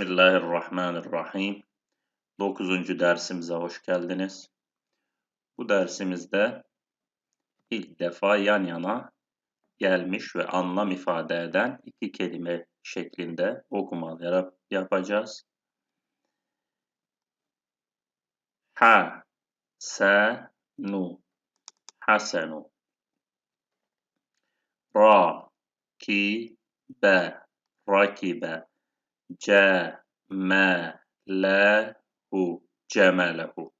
Bismillahirrahmanirrahim. 9. dersimize hoş geldiniz. Bu dersimizde ilk defa yan yana gelmiş ve anlam ifade eden iki kelime şeklinde okumalar yapacağız. Ha, se, nu, hasenu. Ra, ki, be, rakibe cemelehu cemelehu.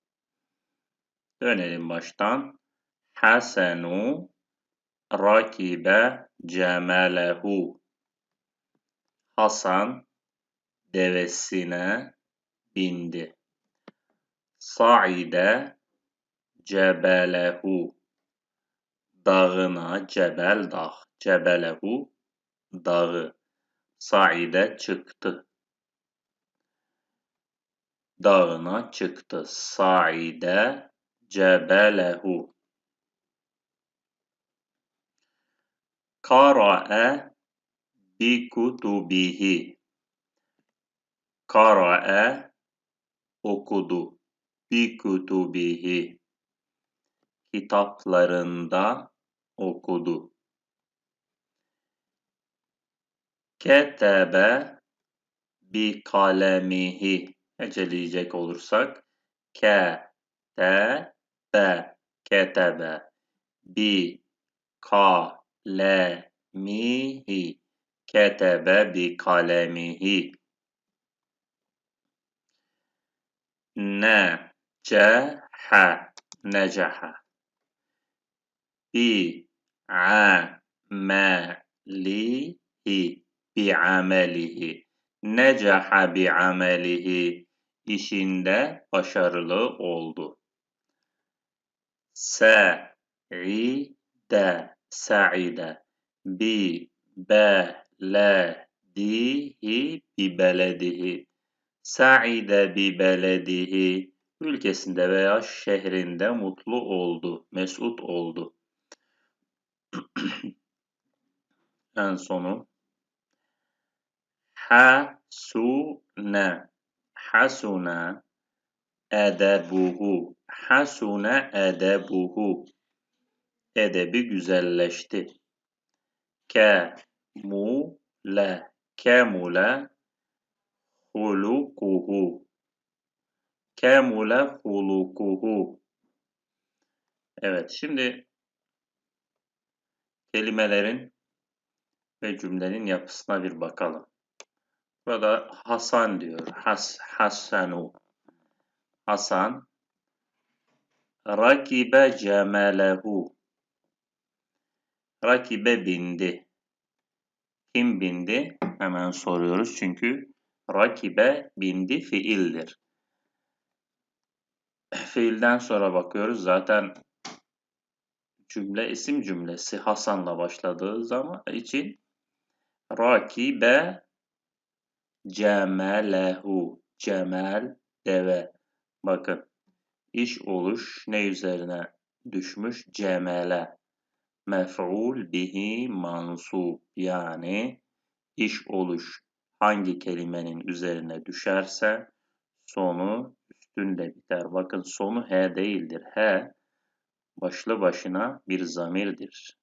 Dönelim baştan. Hasenu rakibe cemelehu. Hasan devesine bindi. Saide cebelehu. Dağına cebel dağ. Cebelehu dağı. Saide çıktı dağına çıktı. Saide cebelehu. Kara'e bi kutubihi. Kara'e okudu. Bi kutubihi. Kitaplarında okudu. Ketebe bi kalemihi heceleyecek olursak ke, te, be, ketebe, bi, ka, le, mihi, ketebe bi kalemihi. Ne, ce, ha, neceha. Bi, a, me, li, hi, bi amelihi. Necaha bi amelihi işinde başarılı oldu. Sa'ide, sa'ide, bi, beledihi, bi beledihi. Sa'ide bi beledihi, ülkesinde veya şehrinde mutlu oldu, mesut oldu. en sonu. Hasune hasuna. Edebuhu. Hasuna edebuhu. Edebi güzelleşti. Ke mu le kemule. Hulukuhu. Kemule hulukuhu. Evet şimdi kelimelerin ve cümlenin yapısına bir bakalım. Burada Hasan diyor. Has, Hasanu. Hasan. Rakibe cemelehu. Rakibe bindi. Kim bindi? Hemen soruyoruz çünkü rakibe bindi fiildir. Fiilden sonra bakıyoruz. Zaten cümle isim cümlesi Hasan'la başladığı zaman için rakibe Cemelehu. Cemel deve. Bakın. iş oluş ne üzerine düşmüş? Cemele. Mef'ul bihi mansub. Yani iş oluş hangi kelimenin üzerine düşerse sonu üstünde biter. Bakın sonu he değildir. He başlı başına bir zamirdir.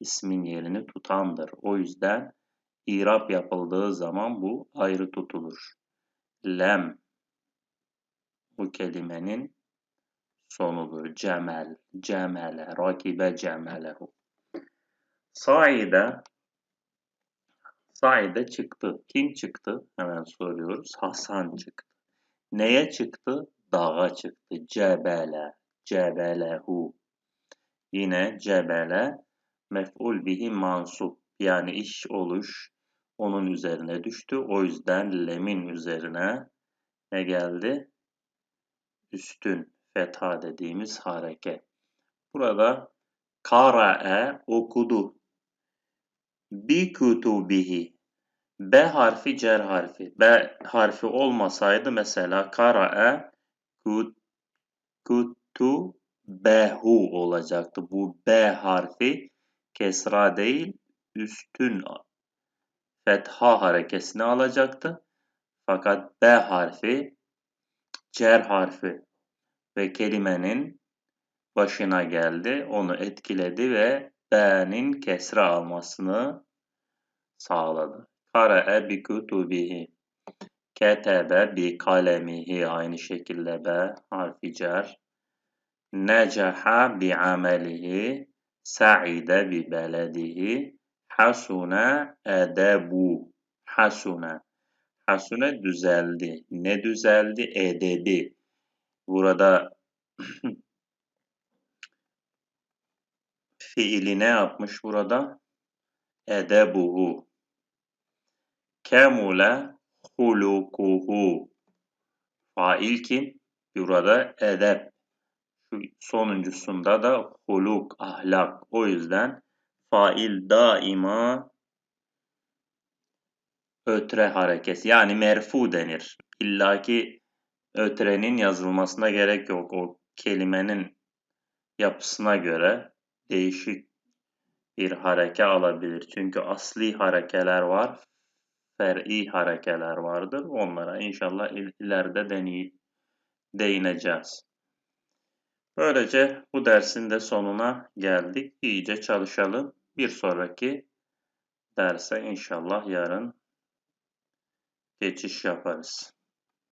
İsmin yerini tutandır. O yüzden İrab yapıldığı zaman bu ayrı tutulur. Lem bu kelimenin sonudur. Cemel, cemele, rakibe cemelehu. Saide Saide çıktı. Kim çıktı? Hemen soruyoruz. Hasan çıktı. Neye çıktı? Dağa çıktı. Cebele, cebelehu. Yine cebele mef'ul bihi mansup yani iş oluş onun üzerine düştü. O yüzden lemin üzerine ne geldi? Üstün fetha dediğimiz hareket. Burada kara'e okudu. Bi kutubihi. B harfi cer harfi. B harfi olmasaydı mesela kara'e kut, kutu behu olacaktı. Bu B harfi kesra değil üstün fetha harekesini alacaktı. Fakat B harfi cer harfi ve kelimenin başına geldi. Onu etkiledi ve B'nin kesre almasını sağladı. Karae bi kutubihi. Ketebe bi kalemihi aynı şekilde B harfi cer. Necaha bi amelihi. Sa'ide bi beledihi. Hasuna edebu. Hasuna. Hasune düzeldi. Ne düzeldi? Edebi. Burada fiili ne yapmış burada? Edebuhu. Kemule hulukuhu. Fail kim? Burada edep. Şu sonuncusunda da huluk, ahlak. O yüzden fail daima ötre harekesi yani merfu denir. İlla ki ötrenin yazılmasına gerek yok. O kelimenin yapısına göre değişik bir hareke alabilir. Çünkü asli harekeler var, fer'i harekeler vardır. Onlara inşallah ileride deney değineceğiz. Böylece bu dersin de sonuna geldik. İyice çalışalım. Bir sonraki derse inşallah yarın geçiş yaparız.